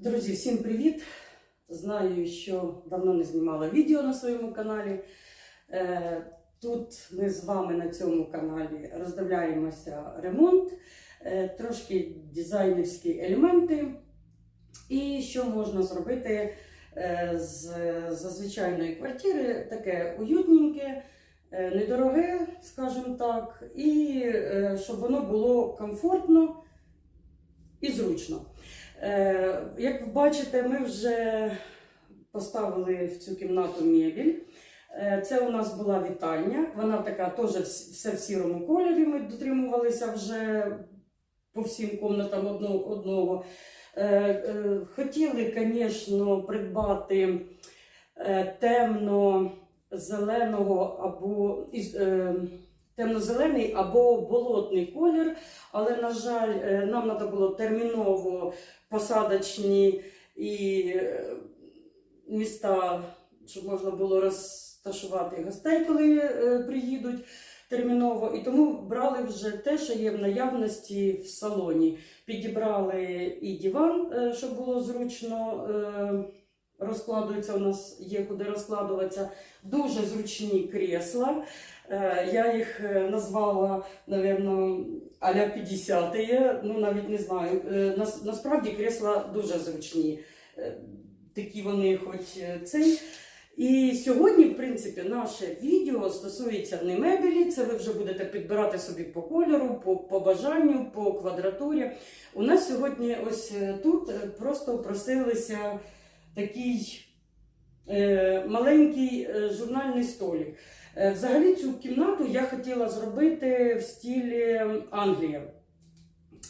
Друзі, всім привіт! Знаю, що давно не знімала відео на своєму каналі. Е, Тут ми з вами на цьому каналі роздивляємося ремонт, е, трошки дизайнерські елементи і що можна зробити е, з зазвичайної квартири, таке уютненьке, недороге, скажімо так, і щоб воно було комфортно і зручно. Е, Як ви бачите, ми вже поставили в цю кімнату мебіль. Е, Це у нас була вітальня. Вона така теж все в сірому кольорі. Ми дотримувалися вже по всім кімнатам одного. Е, Хотіли, звісно, придбати темно-зеленого або темно-зелений або болотний колір, але, на жаль, е, нам треба було терміново посадочні і е, міста, щоб можна було розташувати гостей, коли е, приїдуть терміново. І тому брали вже те, що є в наявності в салоні. Підібрали і диван, щоб було зручно. Розкладується у нас є куди розкладуватися. Дуже зручні крісла. Е, Я їх е, назвала, напевно, аля 50 є, ну навіть не знаю. Е, Насправді крісла дуже зручні. Такі вони хоч цей. І сьогодні, в принципі, наше відео стосується не мебелі, це ви вже будете підбирати собі по кольору, по, по бажанню, по квадратурі. У нас сьогодні ось тут просто просилися такий е, маленький е, журнальний столик. Е, Взагалі цю кімнату я хотіла зробити в стілі Англія.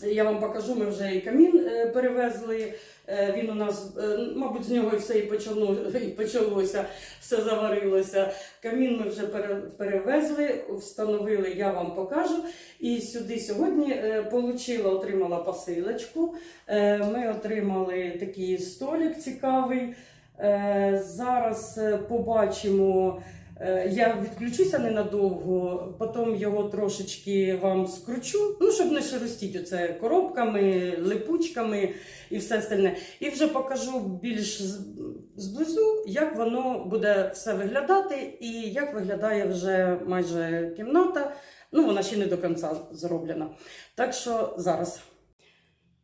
Я вам покажу, ми вже і камін е, перевезли. Е, Він у нас, е, мабуть, з нього і все і, почалося, все заварилося. Камін ми вже перевезли, встановили, я вам покажу. І сюди сьогодні получила, отримала посилочку. Ми отримали такий столик цікавий. Зараз побачимо. Е, Я відключуся ненадовго, потім його трошечки вам скручу, ну, щоб не шерстіть оце коробками, липучками і все остальне. І вже покажу більш зблизу, як воно буде все виглядати і як виглядає вже майже кімната. Ну, вона ще не до кінця зроблена. Так що зараз.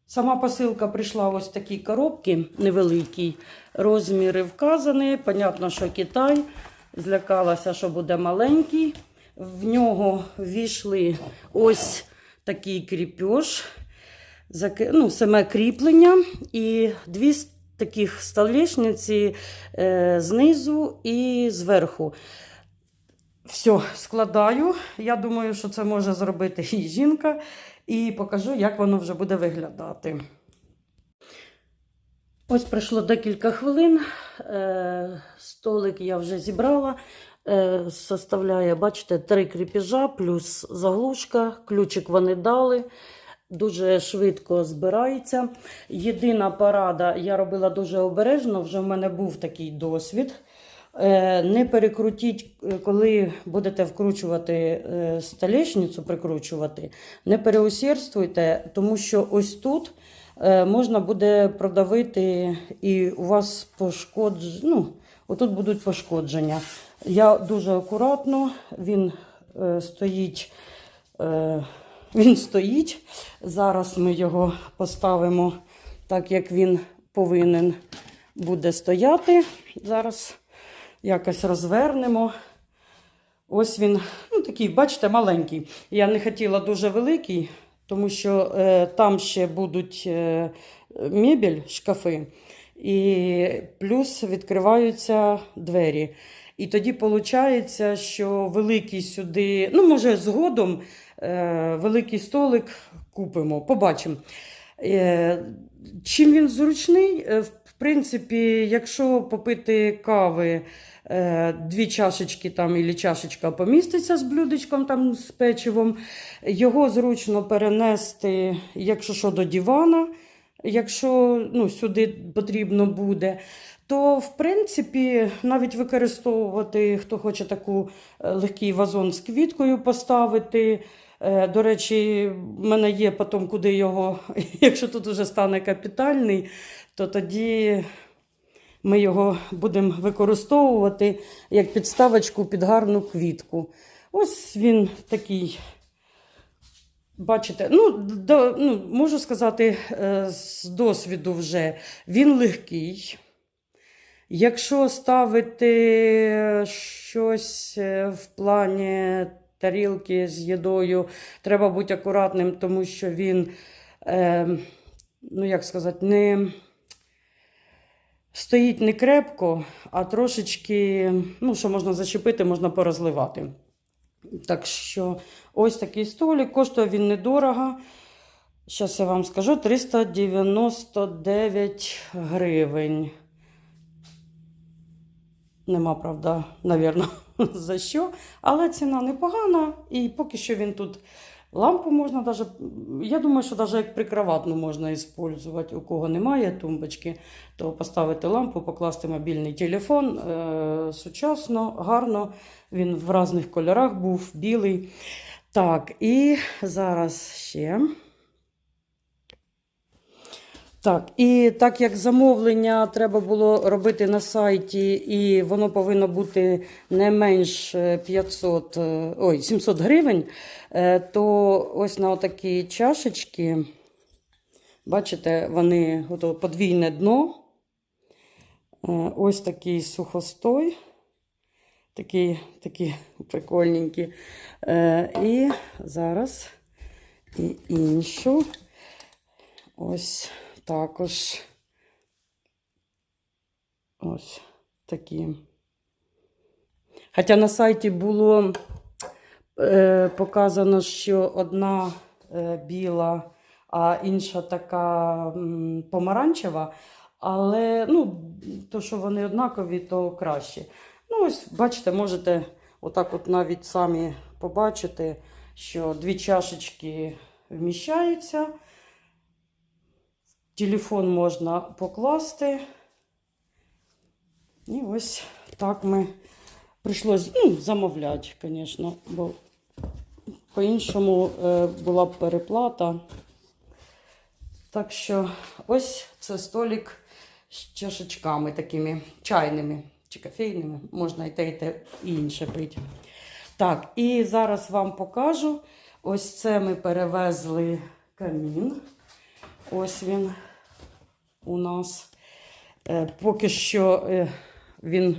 Сама посилка прийшла ось в такій коробці невеликій. Розміри вказані. Понятно, що Китай. Злякалася, що буде маленький. В нього ввійшли ось такий кріпеж, ну, саме кріплення і дві таких столешниці е, знизу і зверху. Все, складаю. Я думаю, що це може зробити і жінка, і покажу, як воно вже буде виглядати. Ось пройшло декілька хвилин. Е, Столик я вже зібрала. Е, Составляє, бачите, три кріпіжа плюс заглушка. Ключик вони дали. Дуже швидко збирається. Єдина порада, я робила дуже обережно, вже в мене був такий досвід. Е, Не перекрутіть, коли будете вкручувати столешницю, прикручувати, не переусердствуйте, тому що ось тут можна буде продавити і у вас пошкодж... ну, отут будуть пошкодження. Я дуже акуратно, він е, стоїть. Е, він стоїть. Зараз ми його поставимо так, як він повинен буде стояти. Зараз якось розвернемо. Ось він, ну такий, бачите, маленький. Я не хотіла дуже великий, тому що е, там ще будуть е, мебель, шкафи, і плюс відкриваються двері. І тоді виходить, що великий сюди, ну, може, згодом е, великий столик купимо, побачимо. Е, чим він зручний? Принципі, якщо попити кави, е, дві чашечки там, або чашечка поміститься з блюдечком там, з печивом, його зручно перенести, якщо що, до дивана, якщо ну, сюди потрібно буде. То, в принципі, навіть використовувати, хто хоче таку е, легкий вазон з квіткою поставити, До речі, в мене є потім, куди його, якщо тут вже стане капітальний, то тоді ми його будемо використовувати як підставочку під гарну квітку. Ось він такий. Бачите, ну, до, ну, можу сказати, е, з досвіду вже він легкий. Якщо ставити щось е, в плані тарілки з їдою, треба бути акуратним, тому що він, е, ну як сказати, не стоїть не крепко, а трошечки, ну, що можна зачепити, можна порозливати. Так що ось такий столик. Коштує він недорого. Зараз я вам скажу 399 гривень. Нема, правда, навірно, за що. Але ціна непогана. І поки що він тут лампу можна даже. Я думаю, що навіть як прикроватну можна використовувати. У кого немає тумбочки, то поставити лампу, покласти мобільний телефон. Е- сучасно, гарно. Він в різних кольорах був, білий. Так, і зараз ще. Так, і так як замовлення треба було робити на сайті, і воно повинно бути не менш е, 500, е, ой, 700 гривень, е, то ось на отакі чашечки, бачите, вони ото подвійне дно. Е, Ось такий сухостой. Такі, такі прикольненькі. Е, і зараз і іншу. Ось також. Ось такі. Хоча на сайті було е, показано, що одна е, біла, а інша така м, помаранчева. Але ну, то, що вони однакові, то краще. Ну, ось, бачите, можете отак от навіть самі побачити, що дві чашечки вміщаються. Телефон можна покласти. І ось так ми прийшлось ну, замовляти, звісно, бо по-іншому е, була б переплата. Так що ось це столик з чашечками такими чайними чи кофейними. Можна і те, і те і інше пити. Так, і зараз вам покажу. Ось це ми перевезли камін. Ось він у нас. Е, поки що е, він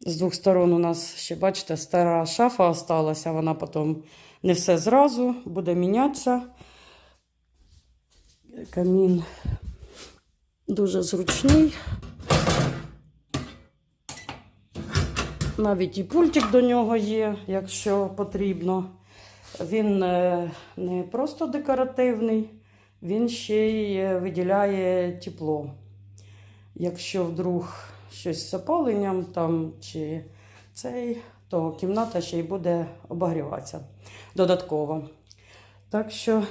з двох сторон у нас ще, бачите, стара шафа осталася, вона потім не все зразу, буде мінятися. Камін дуже зручний. Навіть і пультик до нього є, якщо потрібно. Він е, не просто декоративний, він ще й е, виділяє тепло. Якщо вдруг щось з опаленням там, чи цей, то кімната ще й буде обогріватися додатково. Так що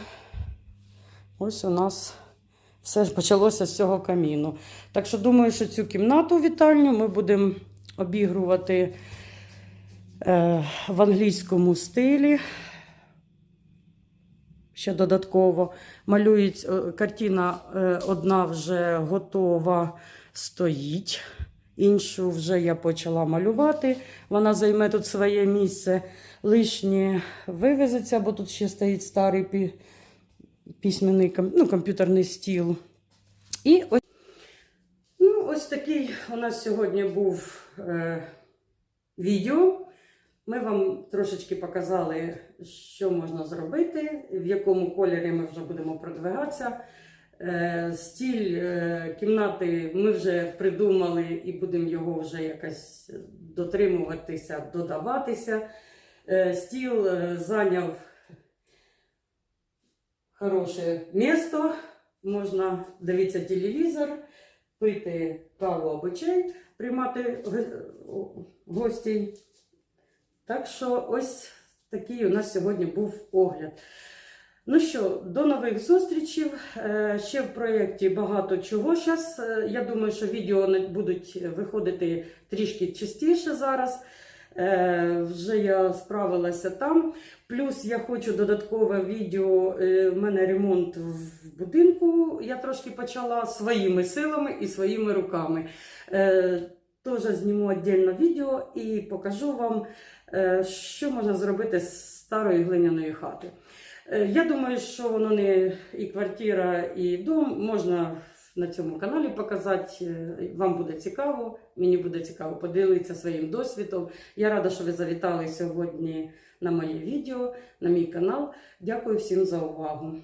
ось у нас все почалося з цього каміну. Так що думаю, що цю кімнату вітальню ми будемо обігрувати е, в англійському стилі. Ще додатково малюють е, картина е, одна вже готова стоїть. Іншу вже я почала малювати. Вона займе тут своє місце. Лишнє вивезеться, бо тут ще стоїть старий пі- письменний ну, комп'ютерний стіл. І ось, ну, ось такий у нас сьогодні був е, відео. Ми вам трошечки показали, що можна зробити, в якому кольорі ми вже будемо продвигатися. Е, Стіль е, кімнати ми вже придумали і будемо його вже якось дотримуватися, додаватися. Е, Стіл зайняв хороше місто. Можна дивитися телевізор, пити каву або чай, приймати го- гостей. Так що ось такий у нас сьогодні був огляд. Ну що, до нових зустрічей. Е, Ще в проєкті багато чого. Зараз я думаю, що відео будуть виходити трішки частіше зараз. Е, Вже я справилася там. Плюс я хочу додаткове відео. е, В мене ремонт в будинку. Я трошки почала своїми силами і своїми руками. Е, Теж зніму віддільно відео і покажу вам, е, що можна зробити з старої глиняної хати. Е, Я думаю, що воно не і квартира, і дом можна на цьому каналі показати. Е, Вам буде цікаво, мені буде цікаво поділитися своїм досвідом. Я рада, що ви завітали сьогодні на моє відео, на мій канал. Дякую всім за увагу.